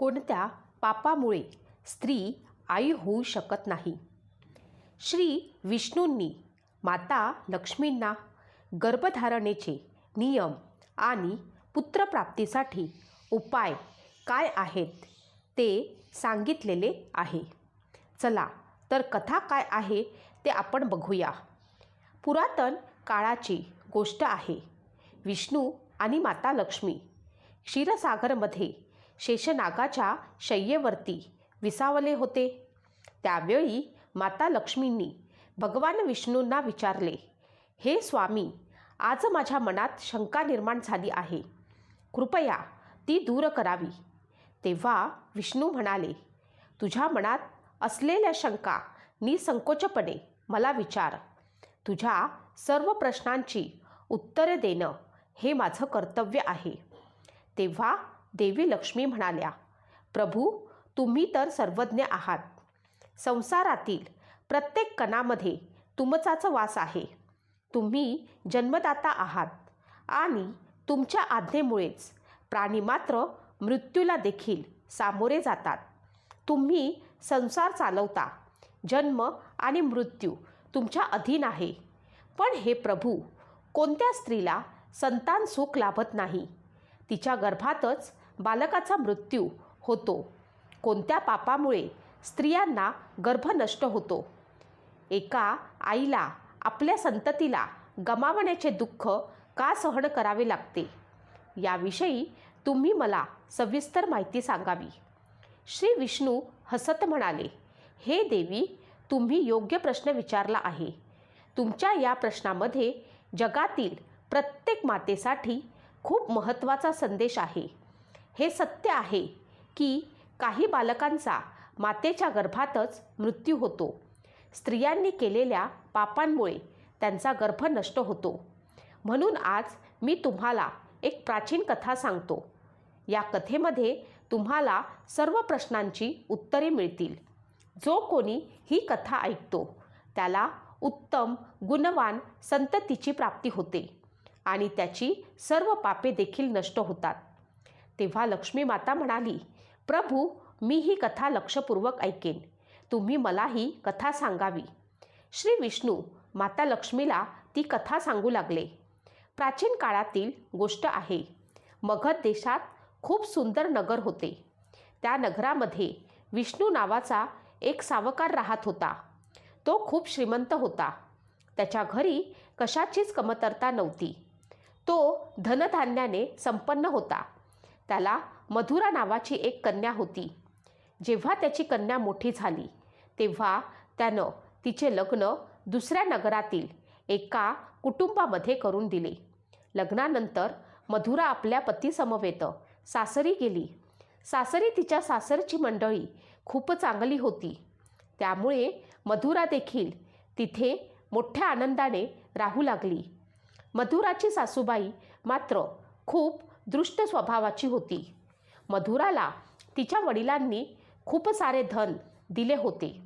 कोणत्या पापामुळे स्त्री आई होऊ शकत नाही? श्री विष्णूंनी माता लक्ष्मींना गर्भधारणेचे नियम आणि पुत्रप्राप्तीसाठी उपाय काय आहेत ते सांगितलेले आहे. चला तर कथा काय आहे ते आपण बघूया. पुरातन काळाची गोष्ट आहे. विष्णू आणि माता लक्ष्मी क्षीरसागरमध्ये शेषनागाच्या शय्येवरती विसावले होते. त्यावेळी माता लक्ष्मींनी भगवान विष्णूंना विचारले हे स्वामी आज माझ्या मनात शंका निर्माण झाली आहे. कृपया ती दूर करावी. तेव्हा विष्णू म्हणाले तुझ्या मनात असलेल्या शंका निसंकोचपणे मला विचार. तुझ्या सर्व प्रश्नांची उत्तरे देणं हे माझं कर्तव्य आहे. तेव्हा देवी लक्ष्मी म्हणाल्या प्रभू तुम्ही तर सर्वज्ञ आहात. संसारातील प्रत्येक कणामध्ये तुमचाच वास आहे. तुम्ही जन्मदाता आहात आणि तुमच्या आज्ञेमुळेच प्राणी मात्र मृत्यूला देखील सामोरे जातात. तुम्ही संसार चालवता. जन्म आणि मृत्यू तुमच्या अधीन आहे. पण हे प्रभू कोणत्या स्त्रीला संतान सुख लाभत नाही? तिच्या गर्भातच बालकाचा मृत्यू होतो. कोणत्या पापामुळे स्त्रियांना गर्भ नष्ट होतो? एका आईला आपल्या संततीला गमावण्याचे दुःख का सहन करावे लागते? याविषयी तुम्ही मला सविस्तर माहिती सांगावी. श्री विष्णू हसत म्हणाले हे देवी तुम्ही योग्य प्रश्न विचारला आहे. तुमच्या या प्रश्नामध्ये जगातील प्रत्येक मातेसाठी खूप महत्त्वाचा संदेश आहे. हे सत्य आहे की काही बालकांचा मातेच्या गर्भातच मृत्यू होतो. स्त्रियांनी केलेल्या पापांमुळे त्यांचा गर्भ नष्ट होतो. म्हणून आज मी तुम्हाला एक प्राचीन कथा सांगतो. या कथेमध्ये तुम्हाला सर्व प्रश्नांची उत्तरे मिळतील. जो कोणी ही कथा ऐकतो त्याला उत्तम गुणवान संततीची प्राप्ती होते आणि त्याची सर्व पापे देखील नष्ट होतात. तेव्हा लक्ष्मी माता म्हणाली प्रभू मी ही कथा लक्षपूर्वक ऐकेन. तुम्ही मला ही कथा सांगावी. श्री विष्णू माता लक्ष्मीला ती कथा सांगू लागले. प्राचीन काळातील गोष्ट आहे मगध देशात खूप सुंदर नगर होते. त्या नगरामध्ये विष्णू नावाचा एक सावकार राहत होता. तो खूप श्रीमंत होता. त्याच्या घरी कशाचीच कमतरता नव्हती. तो धनधान्याने संपन्न होता. त्याला मधुरा नावाची एक कन्या होती. जेव्हा त्याची कन्या मोठी झाली तेव्हा त्यानं तिचे लग्न दुसऱ्या नगरातील एका कुटुंबामध्ये करून दिले. लग्नानंतर मधुरा आपल्या पतीसमवेत सासरी गेली. सासरी तिच्या सासरची मंडळी खूप चांगली होती. त्यामुळे मधुरा देखील तिथे मोठ्या आनंदाने राहू लागली. मधुराची सासूबाई मात्र खूप दृष्ट स्वभावाची होती. मधुराला तिच्या वडिलांनी खूप सारे धन दिले होते.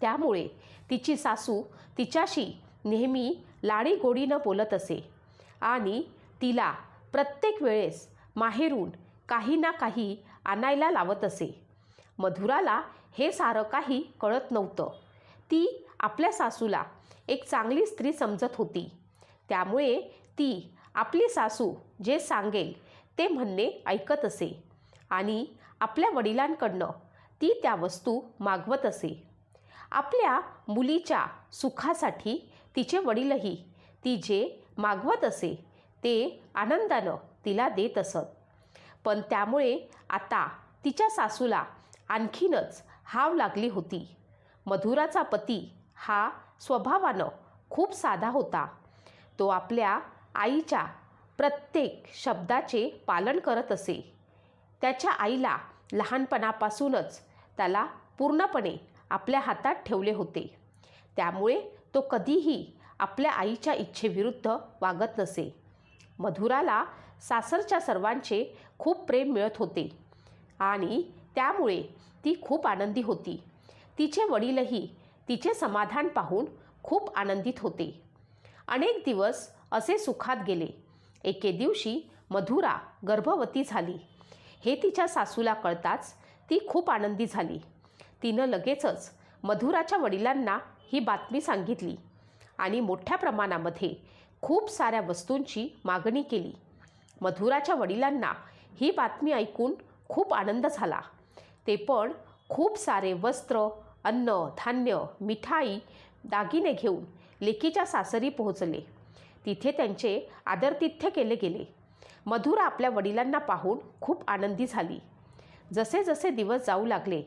त्यामुळे तिची सासू तिच्याशी नेहमी लाडीगोडीनं बोलत असे आणि तिला प्रत्येक वेळेस माहेरून काही ना काही आणायला लावत असे. मधुराला हे सारं काही कळत नव्हतं. ती आपल्या सासूला एक चांगली स्त्री समजत होती. त्यामुळे ती आपली सासू जे सांगेल ते म्हणणे ऐकत असे आणि आपल्या वडिलांकडनं ती त्या वस्तू मागवत असे. आपल्या मुलीच्या सुखासाठी तिचे वडीलही ती जे मागवत असे ते आनंदानं तिला देत असत. पण त्यामुळे आता तिच्या सासूला आणखीनच हाव लागली होती. मधुराचा पती हा स्वभावानं खूप साधा होता. तो आपल्या आईच्या प्रत्येक शब्दाचे पालन करत असे. त्याच्या आईला लहानपणापासूनच त्याला पूर्णपणे आपल्या हातात ठेवले होते. त्यामुळे तो कधीही आपल्या आईच्या इच्छेविरुद्ध वागत नसे. मधुराला सासरच्या सर्वांचे खूप प्रेम मिळत होते आणि त्यामुळे ती खूप आनंदी होती. तिचे वडीलही तिचे समाधान पाहून खूप आनंदित होते. अनेक दिवस असे सुखात गेले. एके दिवशी मधुरा गर्भवती झाली. हे तिच्या सासूला कळताच ती खूप आनंदी झाली. तिनं लगेचच मधुराच्या वडिलांना ही बातमी सांगितली आणि मोठ्या प्रमाणामध्ये खूप साऱ्या वस्तूंची मागणी केली. मधुराच्या वडिलांना ही बातमी ऐकून खूप आनंद झाला. ते पण खूप सारे वस्त्र अन्न धान्य मिठाई दागिने घेऊन लेकीच्या सासरी पोहोचले. तिथे त्यांचे आदरतिथ्य केले गेले. मधुरा आपल्या वडिलांना पाहून खूप आनंदी झाली. जसे जसे दिवस जाऊ लागले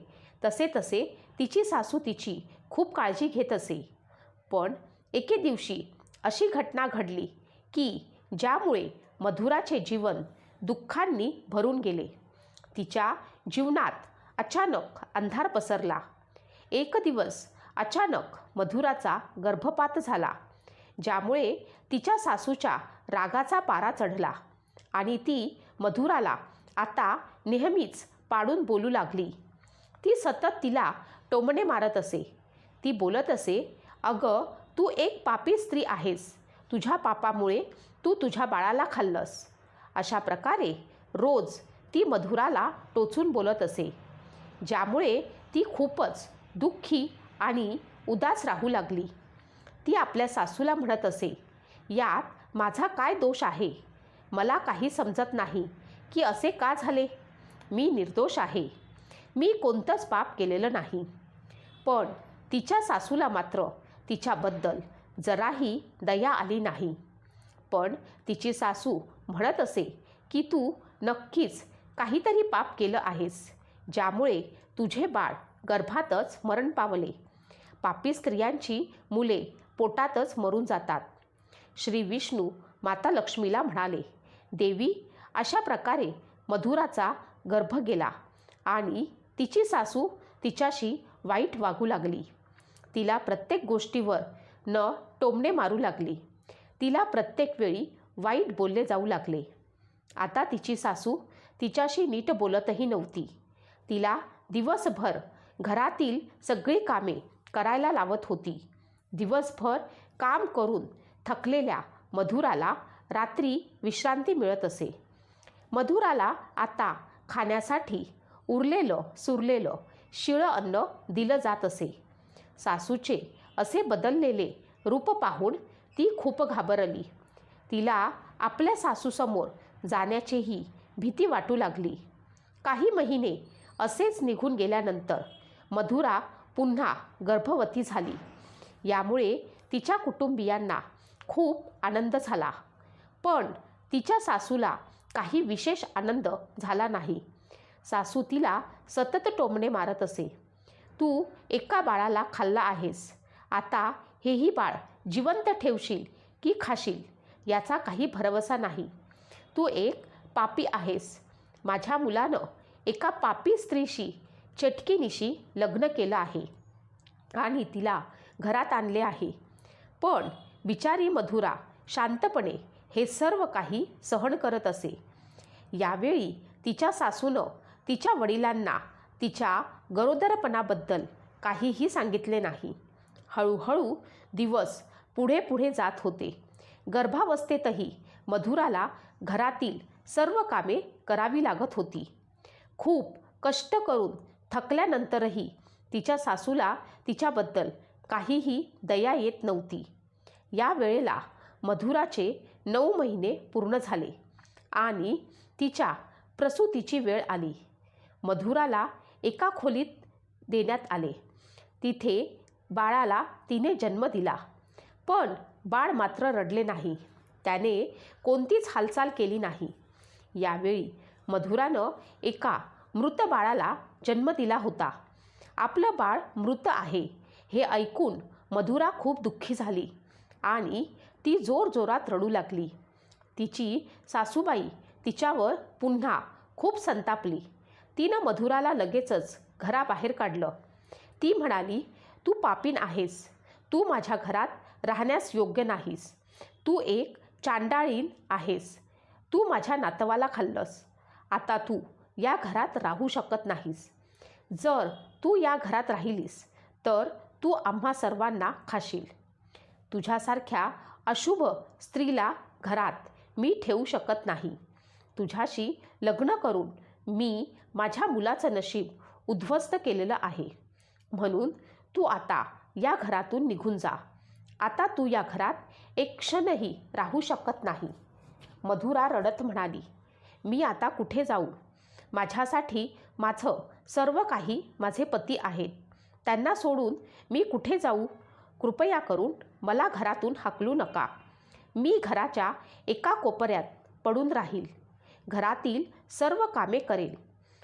तसे तसे तिची सासू तिची खूप काळजी घेत असे. पण एके दिवशी अशी घटना घडली की ज्यामुळे मधुराचे जीवन दुःखांनी भरून गेले. तिच्या जीवनात अचानक अंधार पसरला. एक दिवस अचानक मधुराचा गर्भपात झाला. ज्यामुळे तिच्या सासूच्या रागाचा पारा चढला आणि ती मधुराला आता नेहमीच पाडून बोलू लागली. ती सतत तिला टोमणे मारत असे. ती बोलत असे अगं तू एक पापी स्त्री आहेस. तुझ्या पापामुळे तू तुझ्या बाळाला खाल्लंस. अशा प्रकारे रोज ती मधुराला टोचून बोलत असे. ज्यामुळे ती खूपच दुःखी आणि उदास राहू लागली. ती आपल्या सासूला म्हणत असे यात माझा काय दोष आहे? मला काही समजत नाही की असे का झाले? मी निर्दोष आहे. मी कोणतंच पाप केलेलं नाही. पण तिच्या सासूला मात्र तिच्याबद्दल जराही दया आली नाही. पण तिची सासू म्हणत असे की तू नक्कीच काहीतरी पाप केलं आहेस ज्यामुळे तुझे बाळ गर्भातच मरण पावले. पापी स्त्रियांची मुले पोटातच मरून जातात. श्री विष्णू माता लक्ष्मीला म्हणाले देवी अशा प्रकारे मधुराचा गर्भ गेला आणि तिची सासू तिच्याशी वाईट वागू लागली. तिला प्रत्येक गोष्टीवर न टोमणे मारू लागली. तिला प्रत्येक वेळी वाईट बोलले जाऊ लागले. आता तिची सासू तिच्याशी नीट बोलतही नव्हती. तिला दिवसभर घरातील सगळी कामे करायला लावत होती. दिवसभर काम करून थकलेल्या मधुराला रात्री विश्रांती मिळत असे. मधुराला आता खाण्यासाठी उरलेलं सुरलेलं शिळं अन्न दिलं जात असे. सासूचे असे बदललेले रूप पाहून ती खूप घाबरली. तिला आपल्या सासूसमोर जाण्याचीही भीती वाटू लागली. काही महिने असेच निघून गेल्यानंतर मधुरा पुन्हा गर्भवती झाली. यामुळे तिच्या कुटुंबियांना खूप आनंद झाला. पण तिच्या सासूला काही विशेष आनंद झाला नाही. सासू तिला सतत टोमणे मारत असे. तू एका बाळाला खाल्ला आहेस. आता हेही बाळ जिवंत ठेवशील की खाशील याचा काही भरवसा नाही. तू एक पापी आहेस. माझ्या मुलानं एका पापी स्त्रीशी चटकीनिशी लग्न केलं आहे. आणि तिला घरात आणले आहे. पण बिचारी मधुरा शांतपणे हे सर्व काही सहन करत असे. यावेळी तिच्या सासूनं तिच्या वडिलांना तिच्या गरोदरपणाबद्दल काहीही सांगितले नाही. हळूहळू दिवस पुढे पुढे जात होते. गर्भावस्थेतही मधुराला घरातील सर्व कामे करावी लागत होती. खूप कष्ट करून थकल्यानंतरही तिच्या सासूला तिच्याबद्दल काहीही दया येत नव्हती. या वेळेला मधुराचे नऊ महिने पूर्ण झाले आणि तिच्या प्रसूतीची वेळ आली. मधुराला एका खोलीत देण्यात आले. तिथे बाळाला तिने जन्म दिला. पण बाळ मात्र रडले नाही. त्याने कोणतीच हालचाल केली नाही. यावेळी मधुरानं एका मृत बाळाला जन्म दिला होता. आपलं बाळ मृत आहे. हे ऐकून मधुरा खूप दुःखी झाली आणि ती जोरजोरात रडू लागली. तिची सासूबाई तिच्यावर पुन्हा खूप संतापली. तिनं मधुराला लगेचच घराबाहेर काढलं. ती म्हणाली तू पापीन आहेस. तू माझ्या घरात राहण्यास योग्य नाहीस. तू एक चांडाळीन आहेस. तू माझ्या नातवाला खाल्लंस. आता तू या घरात राहू शकत नाहीस. जर तू या घरात राहिलीस तर तू आम्हा सर्वांना खाशील. तुझ्यासारख्या अशुभ स्त्रीला घरात मी ठेवू शकत नाही. तुझ्याशी लग्न करून मी माझ्या मुलाचं नशीब उद्ध्वस्त केलेलं आहे. म्हणून तू आता या घरातून निघून जा. आता तू या घरात एक क्षणही राहू शकत नाही. मधुरा रडत म्हणाली मी आता कुठे जाऊ? माझ्यासाठी माझं सर्व काही माझे पती आहेत. त्यांना सोडून मी कुठे जाऊ? कृपया करून मला घरातून हाकलू नका. मी घराच्या एका कोपऱ्यात पडून राहील. घरातील सर्व कामे करेल.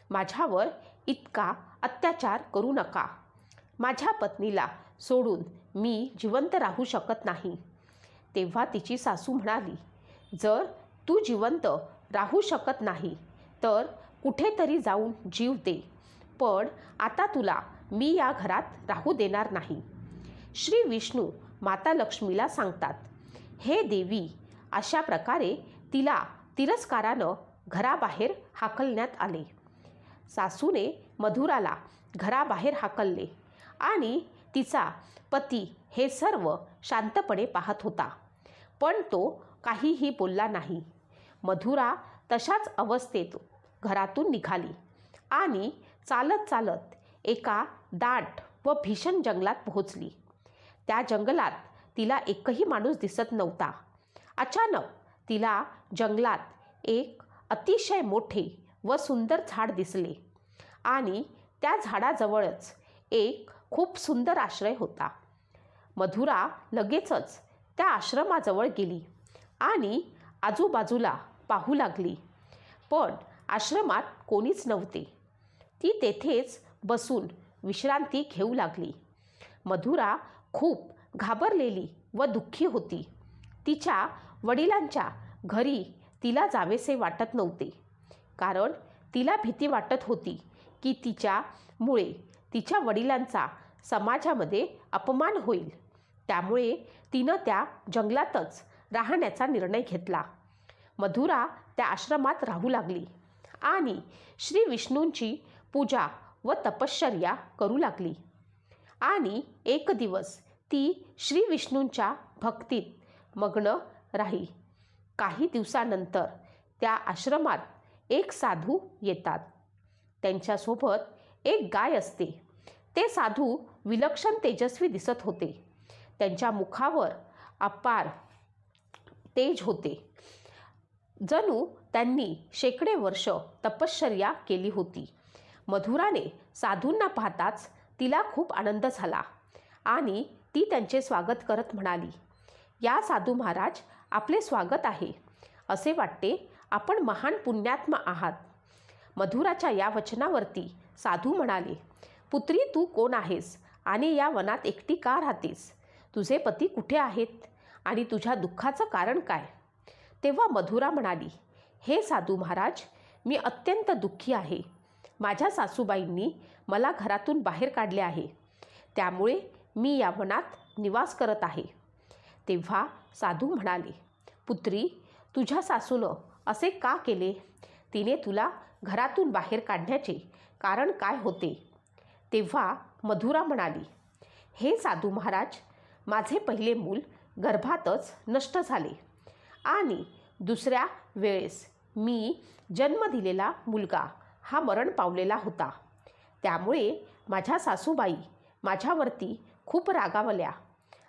माझ्यावर इतका अत्याचार करू नका. माझ्या पत्नीला सोडून मी जिवंत राहू शकत नाही. तेव्हा तिची सासू म्हणाली जर तू जिवंत राहू शकत नाही तर कुठेतरी जाऊन जीव दे. पण आता तुला मी या घरात राहू देणार नाही. श्री विष्णू माता लक्ष्मीला सांगतात हे देवी अशा प्रकारे तिला तिरस्कारानं घराबाहेर हाकलण्यात आले. सासूने मधुराला घराबाहेर हाकलले आणि तिचा पती हे सर्व शांतपणे पाहत होता. पण तो काहीही बोलला नाही. मधुरा तशाच अवस्थेत घरातून निघाली आणि चालत चालत एका दाट व भीषण जंगलात पोहोचली. त्या जंगलात तिला एकही माणूस दिसत नव्हता. अचानक तिला जंगलात एक अतिशय मोठे व सुंदर झाड दिसले आणि त्या झाडाजवळच एक खूप सुंदर आश्रय होता. मधुरा लगेचच त्या आश्रमाजवळ गेली आणि आजूबाजूला पाहू लागली. पण आश्रमात कोणीच नव्हते. ती तेथेच बसून विश्रांती घेऊ लागली. मधुरा खूप घाबरलेली व दुःखी होती. तिच्या वडिलांच्या घरी तिला जावेसे वाटत नव्हते. कारण तिला भीती वाटत होती की तिच्यामुळे तिच्या वडिलांचा समाजामध्ये अपमान होईल. त्यामुळे तिनं त्या जंगलातच राहण्याचा निर्णय घेतला. मधुरा त्या आश्रमात राहू लागली आणि श्री विष्णूंची पूजा व तपश्चर्या करू लागली. आणि एक दिवस ती श्री विष्णूंच्या भक्तीत मग्न राही काही दिवसानंतर त्या आश्रमात एक साधू येतात. त्यांच्यासोबत एक गाय असते. ते साधू विलक्षण तेजस्वी दिसत होते. त्यांच्या मुखावर अपार तेज होते. जणू त्यांनी शेकडे वर्ष तपश्चर्या केली होती. मधुराने साधूंना पाहताच तिला खूप आनंद झाला आणि ती त्यांचे स्वागत करत म्हणाली या साधू महाराज आपले स्वागत आहे. असे वाटते आपण महान पुण्यात्मा आहात. मधुराच्या या वचनावरती साधू म्हणाले पुत्री तू कोण आहेस आणि या वनात एकटी का राहतेस? तुझे पती कुठे आहेत आणि तुझ्या दुःखाचं कारण काय? तेव्हा मधुरा म्हणाली हे साधू महाराज मी अत्यंत दुःखी आहे. माझ्या सासूबाईंनी मला घरातून बाहेर काढले आहे. त्यामुळे मी या वनात निवास करत आहे. तेव्हा साधू म्हणाले पुत्री तुझ्या सासूनं असे का केले? तिने तुला घरातून बाहेर काढण्याचे कारण काय होते? तेव्हा मधुरा म्हणाली हे साधू महाराज माझे पहिले मूल गर्भातच नष्ट झाले आणि दुसऱ्या वेळेस मी जन्म दिलेला मुलगा हा मरण पावलेला होता. त्यामुळे माझ्या सासूबाई माझ्यावरती खूप रागावल्या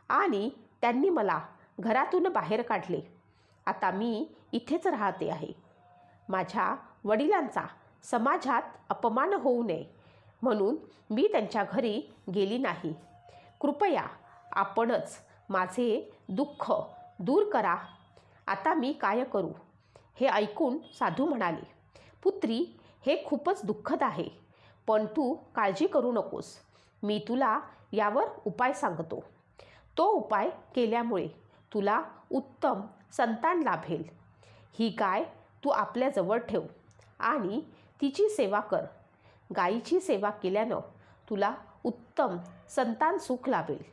आणि त्यांनी मला घरातून बाहेर काढले. आता मी इथेच राहते आहे. माझ्या वडिलांचा समाजात अपमान होऊ नये म्हणून मी त्यांच्या घरी गेली नाही. कृपया आपणच माझे दुःख दूर करा. आता मी काय करू? हे ऐकून साधू म्हणाले पुत्री हे खूपच दुःखद आहे. पण तू काळजी करू नकोस. मी तुला यावर उपाय सांगतो. तो उपाय केल्यामुळे तुला उत्तम संतान लाभेल. ही गाय तू आपल्याजवळ ठेव आणि तिची सेवा कर. गायीची सेवा केल्यानं तुला उत्तम संतान सुख लाभेल.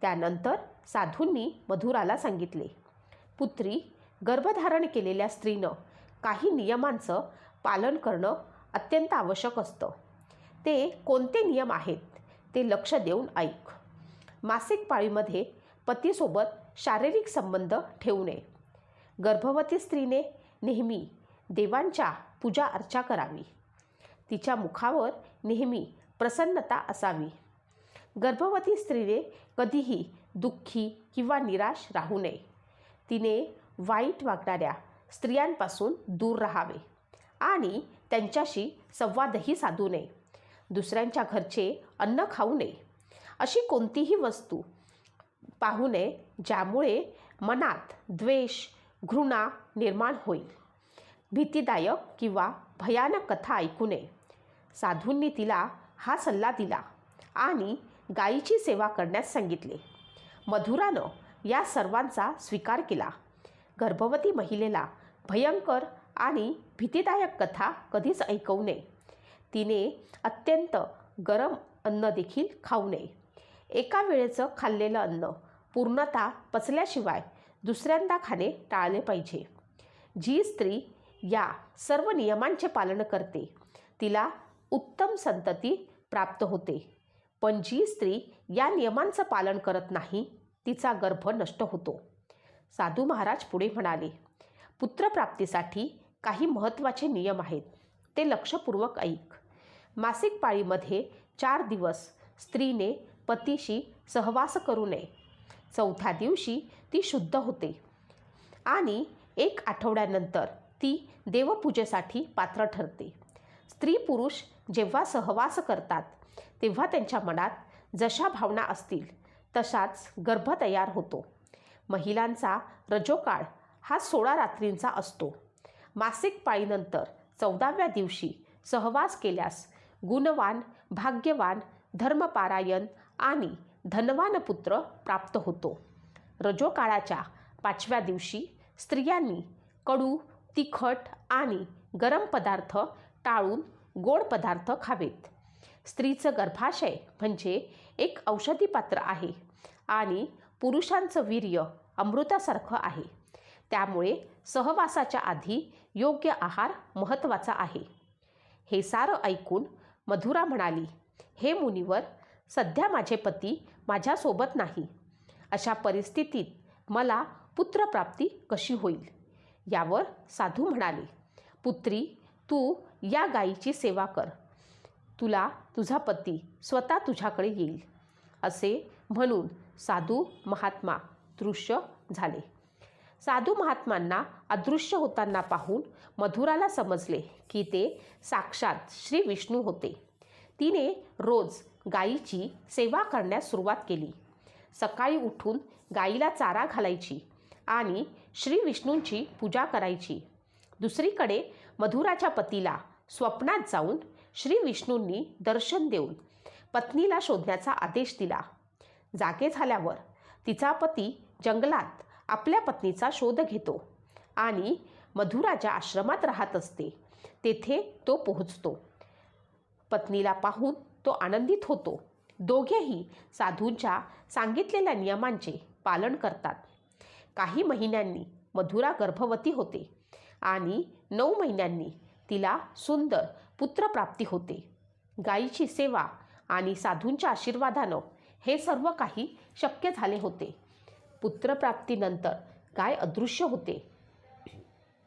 त्यानंतर साधूंनी मधुराला सांगितले पुत्री गर्भधारण केलेल्या स्त्रीनं काही नियमांचं पालन करणं अत्यंत आवश्यक असतं. ते कोणते नियम आहेत ते लक्ष देऊन ऐक. मासिक पाळीमध्ये पतीसोबत शारीरिक संबंध ठेवू नये. गर्भवती स्त्रीने नेहमी देवांच्या पूजा अर्चा करावी. तिच्या मुखावर नेहमी प्रसन्नता असावी. गर्भवती स्त्रीने कधीही दुःखी किंवा निराश राहू नये. तिने वाईट वागणाऱ्या स्त्रियांपासून दूर राहावे. आणि त्यांच्याशी संवादही साधू नये. दुसऱ्यांच्या घरचे अन्न खाऊ नये. अशी कोणतीही वस्तू पाहू नये ज्यामुळे मनात द्वेष घृणा निर्माण होईल. भीतीदायक किंवा भयानक कथा ऐकू नये. साधूंनी तिला हा सल्ला दिला आणि गायीची सेवा करण्यास सांगितले. मधुरानं या सर्वांचा स्वीकार केला. गर्भवती महिलेला भयंकर आणि भीतीदायक कथा कधीच ऐकवू नये. तिने अत्यंत गरम अन्न देखील खाऊ नये. एका वेळेचं खाल्लेलं अन्न पूर्णतः पचल्याशिवाय दुसऱ्यांदा खाणे टाळले पाहिजे. जी स्त्री या सर्व नियमांचे पालन करते तिला उत्तम संतती प्राप्त होते. पण जी स्त्री या नियमांचं पालन करत नाही तिचा गर्भ नष्ट होतो. साधू महाराज पुढे म्हणाले पुत्रप्राप्तीसाठी काही महत्त्वाचे नियम आहेत. ते लक्षपूर्वक ऐक. मासिक पाळीमध्ये चार दिवस स्त्रीने पतीशी सहवास करू नये. चौथ्या दिवशी ती शुद्ध होते. आणि एक आठवड्यानंतर ती देवपूजेसाठी पात्र ठरते. स्त्री पुरुष जेव्हा सहवास करतात तेव्हा त्यांच्या मनात जशा भावना असतील तशाच गर्भ तयार होतो. महिलांचा रजोकाळ हा सोळा रात्रींचा असतो. मासिक पाळीनंतर चौदाव्या दिवशी सहवास केल्यास गुणवान भाग्यवान धर्मपारायण आणि धनवान पुत्र प्राप्त होतो. रजोकाळाच्या पाचव्या दिवशी स्त्रियांनी कडू तिखट आणि गरम पदार्थ टाळून गोड पदार्थ खावेत. स्त्रीचं गर्भाशय म्हणजे एक औषधी पात्र आहे आणि पुरुषांचं वीर्य अमृतासारखं आहे. त्यामुळे सहवासाच्या आधी योग्य आहार महत्त्वाचा आहे. हे सारं ऐकून मधुरा म्हणाली हे मुनिवर सध्या माझे पती माझ्यासोबत नाही. अशा परिस्थितीत मला पुत्रप्राप्ती कशी होईल? यावर साधू म्हणाले पुत्री तू या गायीची सेवा कर. तुला तुझा पती स्वतः तुझ्याकडे येईल. असे म्हणून साधू महात्मा दृश्य झाले. साधू महात्मांना अदृश्य होताना पाहून मधुराला समजले की ते साक्षात श्री विष्णू होते. तिने रोज गायीची सेवा करण्यास सुरुवात केली. सकाळी उठून गायीला चारा घालायची आणि श्री विष्णूंची पूजा करायची. दुसरीकडे मधुराच्या पतीला स्वप्नात जाऊन श्री विष्णूंनी दर्शन देऊन पत्नीला शोधण्याचा आदेश दिला. जागे झाल्यावर तिचा पती जंगलात आपल्या पत्नीचा शोध घेतो आणि मधुरा ज्या आश्रमात राहत असते. तेथे तो पोहोचतो. पत्नीला पाहून तो आनंदित होतो. दोघेही साधूंच्या सांगितलेल्या नियमांचे पालन करतात. काही महिन्यांनी मधुरा गर्भवती होते आणि नऊ महिन्यांनी तिला सुंदर पुत्रप्राप्ती होते. गायीची सेवा आणि साधूंच्या आशीर्वादानं हे सर्व काही शक्य झाले होते. पुत्रप्राप्तीनंतर गाय अदृश्य होते?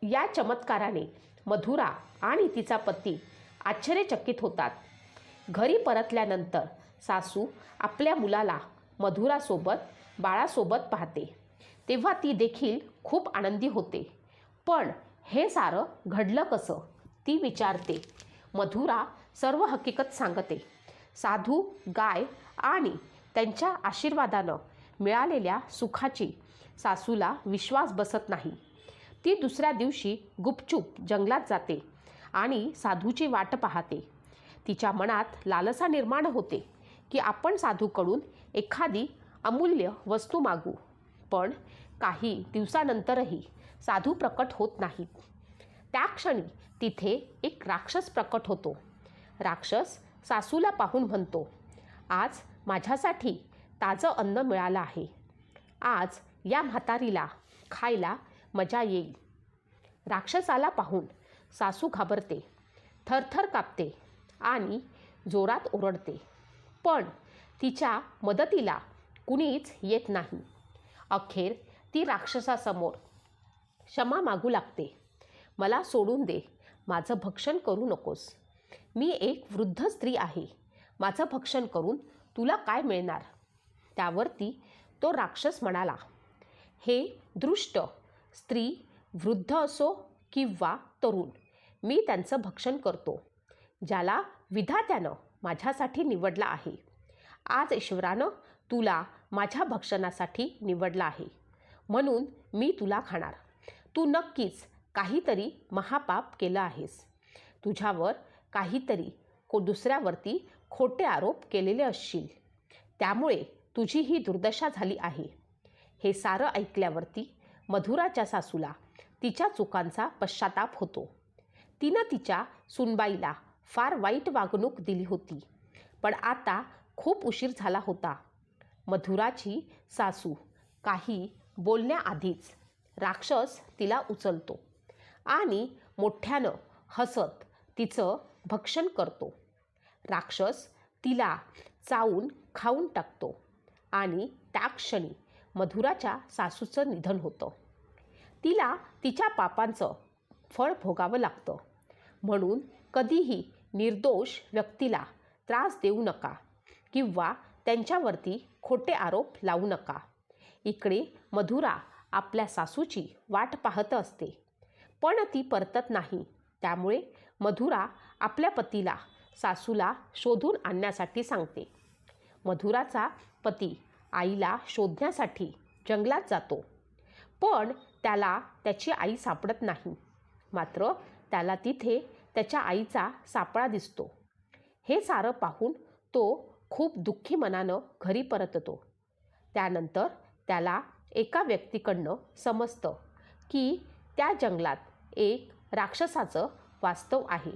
या चमत्काराने मधुरा आणि तिचा पती आश्चर्यचकित होतात. घरी परतल्यानंतर सासू आपल्या मुलाला मधुरासोबत बाळासोबत पाहते. तेव्हा ती देखील खूप आनंदी होते. पण हे सारं घडलं कसं? ती विचारते. मधुरा सर्व हकीकत सांगते. साधू गाय आणि त्यांच्या आशीर्वादानं मिळालेल्या सुखाची सासूला विश्वास बसत नाही. ती दुसऱ्या दिवशी गुपचूप जंगलात जाते आणि साधूची वाट पाहते. तिच्या मनात लालसा निर्माण होते की आपण साधूकडून एखादी अमूल्य वस्तू मागू. पण काही दिवसानंतरही साधू प्रकट होत नाहीत. त्या क्षणी तिथे एक राक्षस प्रकट होतो. राक्षस सासूला पाहून म्हणतो आज माझ्यासाठी ताजं अन्न मिळालं आहे. आज या म्हातारीला खायला मजा येईल. राक्षसाला पाहून सासू घाबरते थरथर कापते आणि जोरात ओरडते. पण तिच्या मदतीला कुणीच येत नाही. अखेर ती राक्षसासमोर क्षमा मागू लागते. मला सोडून दे माझं भक्षण करू नकोस. मी एक वृद्ध स्त्री आहे. माझं भक्षण करून तुला काय मिळणार? त्यावरती तो राक्षस म्हणाला हे दृष्ट स्त्री वृद्ध असो किंवा तरुण मी त्यांचं भक्षण करतो ज्याला विधात्यानं माझ्यासाठी निवडला आहे. आज ईश्वरानं तुला माझ्या भक्षणासाठी निवडला आहे. म्हणून मी तुला खाणार. तू नक्कीच काहीतरी महापाप केलं आहेस. तुझ्यावर काहीतरी को दुसऱ्यावरती खोटे आरोप केलेले असशील. त्यामुळे तुझी ही दुर्दशा झाली आहे. हे सारं ऐकल्यावरती मधुराच्या सासूला तिच्या चुकांचा पश्चाताप होतो. तिनं तिच्या सुनबाईला फार वाईट वागणूक दिली होती पण आता खूप उशीर झाला होता. मधुराची सासू काही बोलण्याआधीच राक्षस तिला उचलतो आणि मोठ्यानं हसत तिचं भक्षण करतो. राक्षस तिला चावून खाऊन टाकतो. आणि त्या क्षणी मधुराच्या सासूचं निधन होतं. तिला तिच्या पापांचं फळ भोगावं लागतं. म्हणून कधीही निर्दोष व्यक्तीला त्रास देऊ नका किंवा त्यांच्यावरती खोटे आरोप लावू नका. इकडे मधुरा आपल्या सासूची वाट पाहत असते पण ती परतत नाही. त्यामुळे मधुरा आपल्या पतीला सासूला शोधून आणण्यासाठी सांगते. मधुराचा पती आईला शोधण्यासाठी जंगलात जातो. पण त्याला त्याची आई सापडत नाही. मात्र त्याला तिथे त्याच्या आईचा सापळा दिसतो. हे सारं पाहून तो खूप दुःखी मनानं घरी परततो. त्यानंतर त्याला एका व्यक्तीकडनं समजतं की त्या जंगलात एक राक्षसाचं वास्तव आहे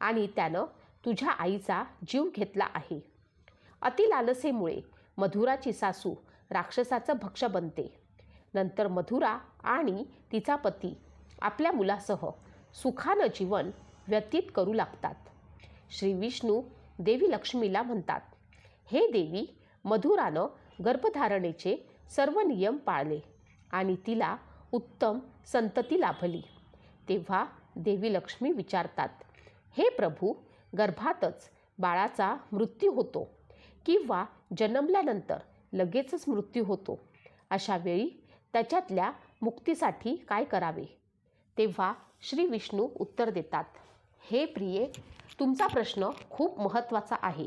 आणि त्यानं तुझ्या आईचा जीव घेतला आहे. अतिलालसेमुळे मधुराची सासू राक्षसाचं भक्ष बनते. नंतर मधुरा आणि तिचा पती आपल्या मुलासह सुखानं जीवन व्यतीत करू लागतात. श्री विष्णू देवी लक्ष्मीला म्हणतात हे देवी मधुरानं गर्भधारणेचे सर्व नियम पाळले आणि तिला उत्तम संतती लाभली. तेव्हा देवी लक्ष्मी विचारतात हे प्रभू गर्भातच बाळाचा मृत्यू होतो. किंवा जन्मल्यानंतर लगेचच मृत्यू होतो. अशा वेळी त्याच्यातल्या मुक्तीसाठी काय करावे? तेव्हा श्री विष्णू उत्तर देतात हे प्रिये तुमचा प्रश्न खूप महत्त्वाचा आहे.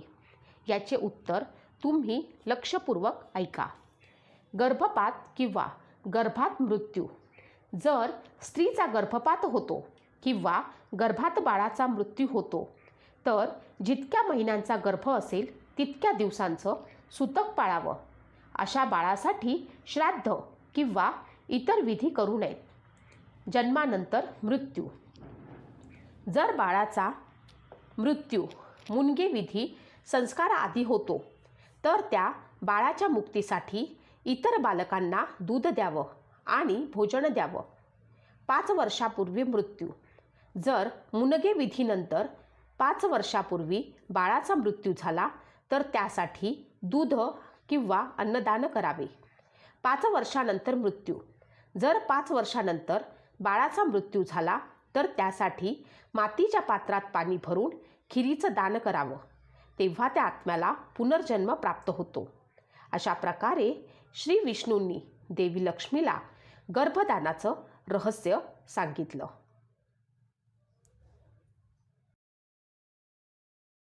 याचे उत्तर तुम्ही लक्षपूर्वक ऐका. गर्भपात किंवा गर्भात मृत्यू. जर स्त्रीचा गर्भपात होतो किंवा गर्भात बाळाचा मृत्यू होतो तर जितक्या महिन्यांचा गर्भ असेल तितक्या दिवसांचं सुतक पाळावं. अशा बाळासाठी श्राद्ध किंवा इतर विधी करू नयेत. जन्मानंतर मृत्यू. जर बाळाचा मृत्यू मुनगे विधी संस्काराआधी होतो तर त्या बाळाच्या मुक्तीसाठी इतर बालकांना दूध द्यावं आणि भोजन द्यावं. पाच वर्षापूर्वी मृत्यू. जर मुनगे विधीनंतर पाच वर्षापूर्वी बाळाचा मृत्यू झाला तर त्यासाठी दूध किंवा अन्नदान करावे. पाच वर्षानंतर मृत्यू. जर पाच वर्षानंतर बाळाचा मृत्यू झाला तर त्यासाठी मातीच्या पात्रात पाणी भरून खिरीचं दान करावं. तेव्हा त्या आत्म्याला पुनर्जन्म प्राप्त होतो. अशा प्रकारे श्री विष्णूंनी देवी लक्ष्मीला गर्भदानाचं रहस्य सांगितलं.